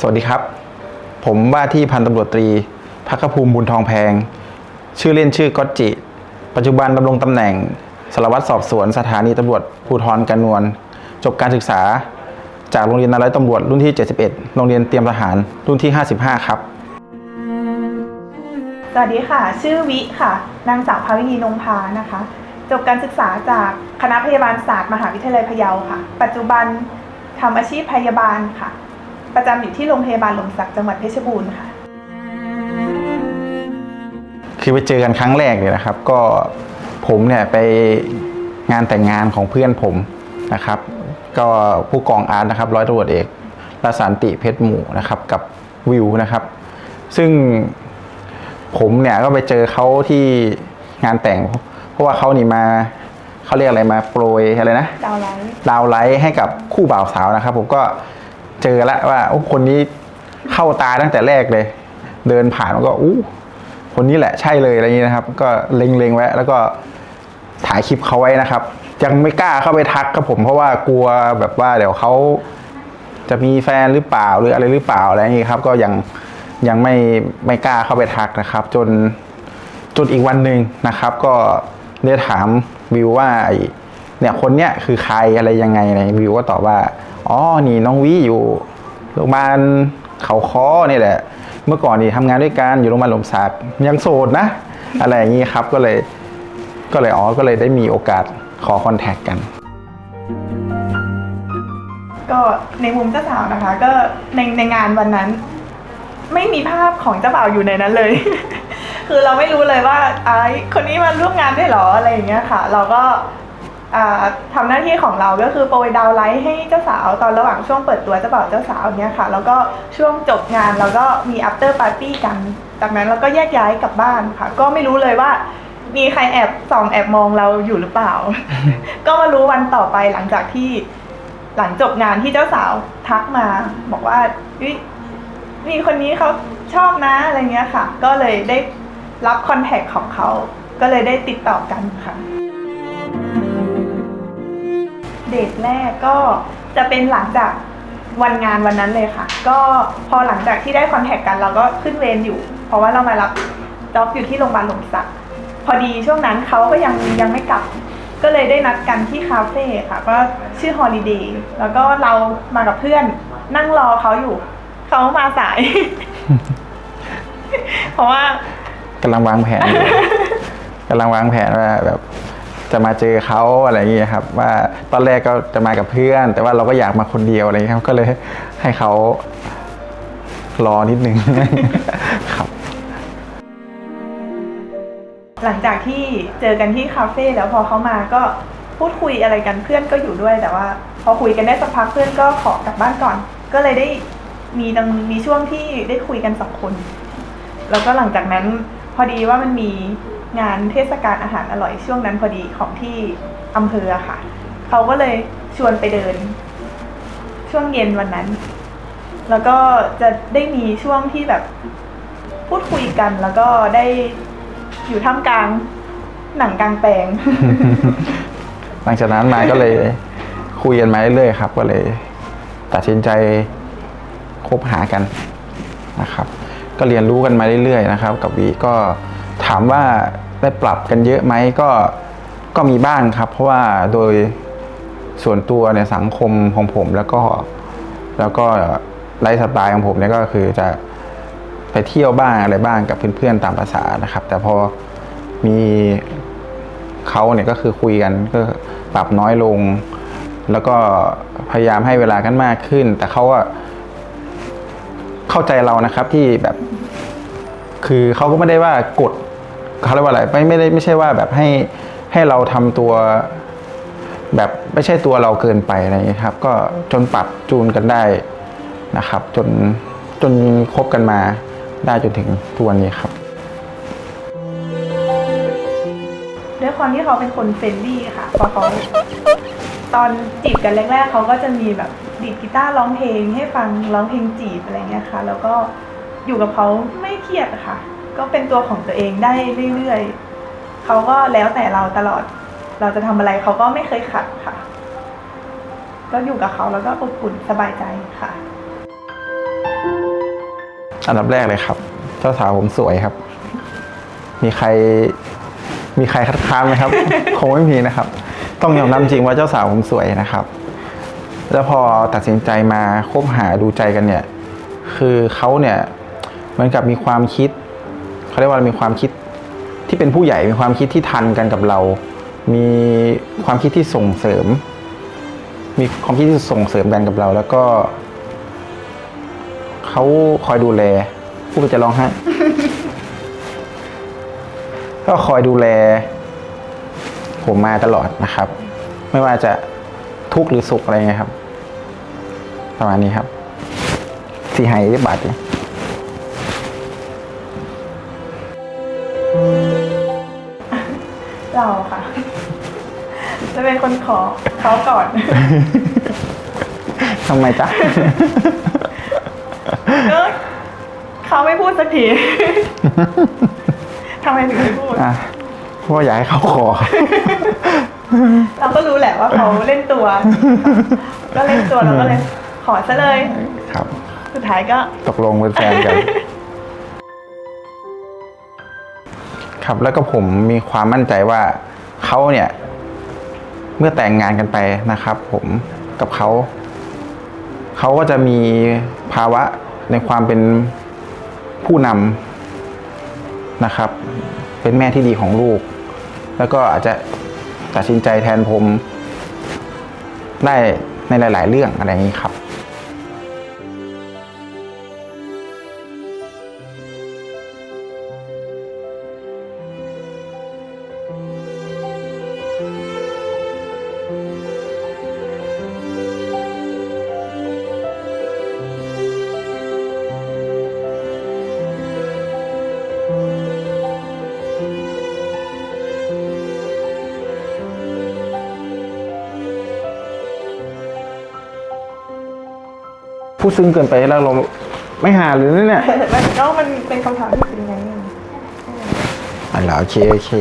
สวัสดีครับ ผมว่าที่พันตำรวจตรีพักภูมิบุญทองแพง ชื่อเล่นชื่อก๊อตจิ ปัจจุบันดำรงตำแหน่งสารวัตรสอบสวนสถานีตำรวจภูธรกระนวลจบการศึกษา จากโรงเรียนนายร้อยตำรวจรุ่นที่ 71 โรงเรียนเตรียมทหารรุ่นที่ 55 ครับ สวัสดีค่ะ ชื่อวิค่ะ นางสาวภาวินีนงพานะคะ จบการศึกษาจากคณะพยาบาลศาสตร์มหาวิทยาลัยพะเยาค่ะ ปัจจุบันทำอาชีพพยาบาลค่ะ ประจำอยู่ที่โรงพยาบาลหลมสักจังหวัดเพชรบูรณ์ค่ะ คือไปเจอกันครั้งแรกเลยนะครับ ก็ผมเนี่ยไปงานแต่งงานของเพื่อนผมนะครับ ก็ผู้กองอาร์ตนะครับร้อยตำรวจเอกรัสันติเพชรหมู่นะครับกับวิวนะครับ ซึ่งผมเนี่ยก็ไปเจอเขาที่งานแต่ง เพราะว่าเขานี่มาเขาเรียกอะไรมาโปรยอะไรนะดาวไลท์ดาวไลท์ให้กับคู่บ่าวสาวนะครับ ผมก็ เจอแล้วว่าโอ้คนนี้เข้าตาตั้งแต่แรกเลย เดินผ่านมันก็อู้คนนี้แหละใช่เลยอะไรอย่างนี้นะครับ ก็เล็งๆไว้แล้วก็ถ่ายคลิปเขาไว้นะครับ ยังไม่กล้าเข้าไปทักครับผมเพราะว่ากลัวแบบว่าเดี๋ยวเขาจะมีแฟนหรือเปล่าหรืออะไรหรือเปล่าอะไรอย่างนี้ครับ ก็ยังยังไม่ไม่กล้าเข้าไปทักนะครับ จนจนอีกวันหนึ่งนะครับ ก็ได้ถามวิวว่า เนี่ยคนเนี้ยคือใครอะไรยังไงอะไวิวก็ตอบว่า อ๋อ นี่น้องวิอยู่โรงพยาบาลเขาค้อนี่แหละ เมื่อก่อนนี่ทำงานด้วยกันอยู่โรงพยาบาลหลมสักยังโสดนะ อะไรอย่างนี้ครับก็เลยก็เลยอ๋อก็เลยได้มีโอกาสขอคอนแทคกัน ก็ในมุมเจ้าสาวนะคะ ก็ในในงานวันนั้น ไม่มีภาพของเจ้าบ่าวอยู่ในนั้นเลย คือเราไม่รู้เลยว่าไอ้คนนี้มาร่วมงานได้หรออะไรอย่างเงี้ยค่ะ เราก็ อ่าทำหน้าที่ของเราก็คือโปรยดาวไลท์ให้เจ้าสาวตอนระหว่างช่วงเปิดตัวเจ้าบ่าวเจ้าสาวเนี้ยค่ะ แล้วก็ช่วงจบงานเราก็มี after party กัน จากนั้นเราก็แยกย้ายกลับบ้านค่ะ ก็ไม่รู้เลยว่า มีใครแอบส่องแอบมองเราอยู่หรือเปล่า ก็มารู้วันต่อไปหลังจากที่หลังจบงานที่เจ้าสาวทักมา บอกว่าเฮ้ยมีคนนี้เขาชอบนะอะไรเงี้ยค่ะ ก็เลยได้รับคอนแทคของเขา ก็เลยได้ติดต่อกันค่ะ เดทแรกก็จะเป็นหลังจากวันงานวันนั้นเลยค่ะ ก็พอหลังจากที่ได้คอนแทคกันเราก็ขึ้นเวรอยู่ เพราะว่าเรามารับจ็อบอยู่ที่โรงพยาบาลหลมสัก พอดีช่วงนั้นเขาก็ยังยังไม่กลับ ก็เลยได้นัดกันที่คาเฟ่ค่ะ ก็ชื่อ Holiday แล้วก็เรามากับเพื่อนนั่งรอเขาอยู่ เขามาสาย เพราะว่ากำลังวางแผนอยู่กำลังวางแผนว่าแบบ จะมาเจอเขาอะไรอย่างเงี้ยครับ ว่าตอนแรกก็จะมากับเพื่อน แต่ว่าเราก็อยากมาคนเดียวอะไรอย่างเงี้ยครับ ก็เลยให้เขารอนิดนึงครับ หลังจากที่เจอกันที่คาเฟ่แล้วพอเขามาก็พูดคุยอะไรกันเพื่อนก็อยู่ด้วยแต่ว่า พอคุยกันได้สักพักเพื่อนก็ขอกลับบ้านก่อน ก็เลยได้มีดังมีช่วงที่ได้คุยกันสองคน แล้วก็หลังจากนั้นพอดีว่ามันมี งานเทศกาลอาหารอร่อยช่วงนั้นพอดีของที่อำเภอค่ะ เขาก็เลยชวนไปเดิน ช่วงเย็นวันนั้น แล้วก็จะได้มีช่วงที่แบบพูดคุยกัน แล้วก็ได้อยู่ท่ามกลางหนังกลางแปลง หลังจากนั้นมาก็เลยคุยกันมาเรื่อยๆครับ ก็เลย ตัดสินใจคบหากันนะครับ ก็เรียนรู้กันมาเรื่อยๆนะครับ กับวีก็ ถามว่าได้ปรับกันเยอะไหมก็ก็มีบ้างครับ เพราะว่าโดยส่วนตัวในยสังคมของผมแล้วก็ แล้วก็ไลฟ์สไตล์ของผมเนี่ยก็คือจะไปเที่ยวบ้างอะไรบ้างกับเพื่อนๆตามภาษานะครับ แต่พอมีเขาเนี่ยก็คือคุยกันก็ปรับน้อยลง แล้วก็พยายามให้เวลากันมากขึ้น แต่เขาก็เข้าใจเรานะครับที่แบบ คือเขาก็ไม่ได้ว่ากด เขาเรียกว่าอะไรไม่ไม่ได้ไม่ใช่ว่าแบบให้ให้เราทำตัวแบบไม่ใช่ตัวเราเกินไปอะไรอย่างนี้ครับ ก็จนปรับจูนกันได้นะครับ จนจนคบกันมาได้จนถึงทุกวันนี้ครับด้วยความที่เขาเป็นคนเฟรนลี่ค่ะพอเขาตอนจีบกันแรก ๆ เขาก็จะมีแบบดีดกีตาร์ร้องเพลงให้ฟังร้องเพลงจีบอะไรเงี้ยค่ะ แล้วก็อยู่กับเขาไม่เครียดค่ะ ก็เป็นตัวของตัวเองได้เรื่อยๆเขาก็แล้วแต่เราตลอด เราจะทำอะไรเขาก็ไม่เคยขัดค่ะ ก็อยู่กับเขาแล้วก็อบอุ่นสบายใจค่ะ อันดับแรกเลยครับเจ้าสาวผมสวยครับ มีใคร มีใครคัดค้านไหมครับ คงไม่มีนะครับ ต้องยอมรับจริงว่าเจ้าสาวผมสวยนะครับ แล้วพอตัดสินใจมาคบหาดูใจกันเนี่ย คือเขาเนี่ย เหมือนกับมีความคิด เขาเรียกว่ามีความคิดที่เป็นผู้ใหญ่มีความคิดที่ทันกันกับเรา มีความคิดที่ส่งเสริม มีความคิดที่ส่งเสริมกันกับเรา แล้วก็เขาคอยดูแลพูดไปจะร้องไห้ก็คอยดูแล ผมมาตลอดนะครับ ไม่ว่าจะทุกข์หรือสุขอะไรเงี้ยครับ ประมาณนี้ครับสีหายได้บาทเลย เราค่ะ จะเป็นคนขอเขาก่อน ทำไมจ๊ะ ก็เขาไม่พูดสักที ทำไมถึงไม่พูด อะเพราะว่าอยากให้เขาขอ เราก็รู้แหละว่าเขาเล่นตัว ก็เล่นตัวเราก็เลยขอซะเลย ครับ สุดท้ายก็ ตกลงเป็นแฟนกัน ครับ แล้วก็ผมมีความมั่นใจว่าเขาเนี่ย เมื่อแต่งงานกันไปนะครับ ผมกับเขาเขาก็จะมีภาวะในความเป็นผู้นำนะครับ เป็นแม่ที่ดีของลูก แล้วก็อาจจะตัดสินใจแทนผมได้ในหลาย ๆ เรื่องอะไรอย่างนี้ครับ ดซึ้งเกินไปแล้วเราไม่หาหรือเนี่ย มันก็มันเป็นคำถามที่เป็นไงอ๋อเหรอโอเคโอเค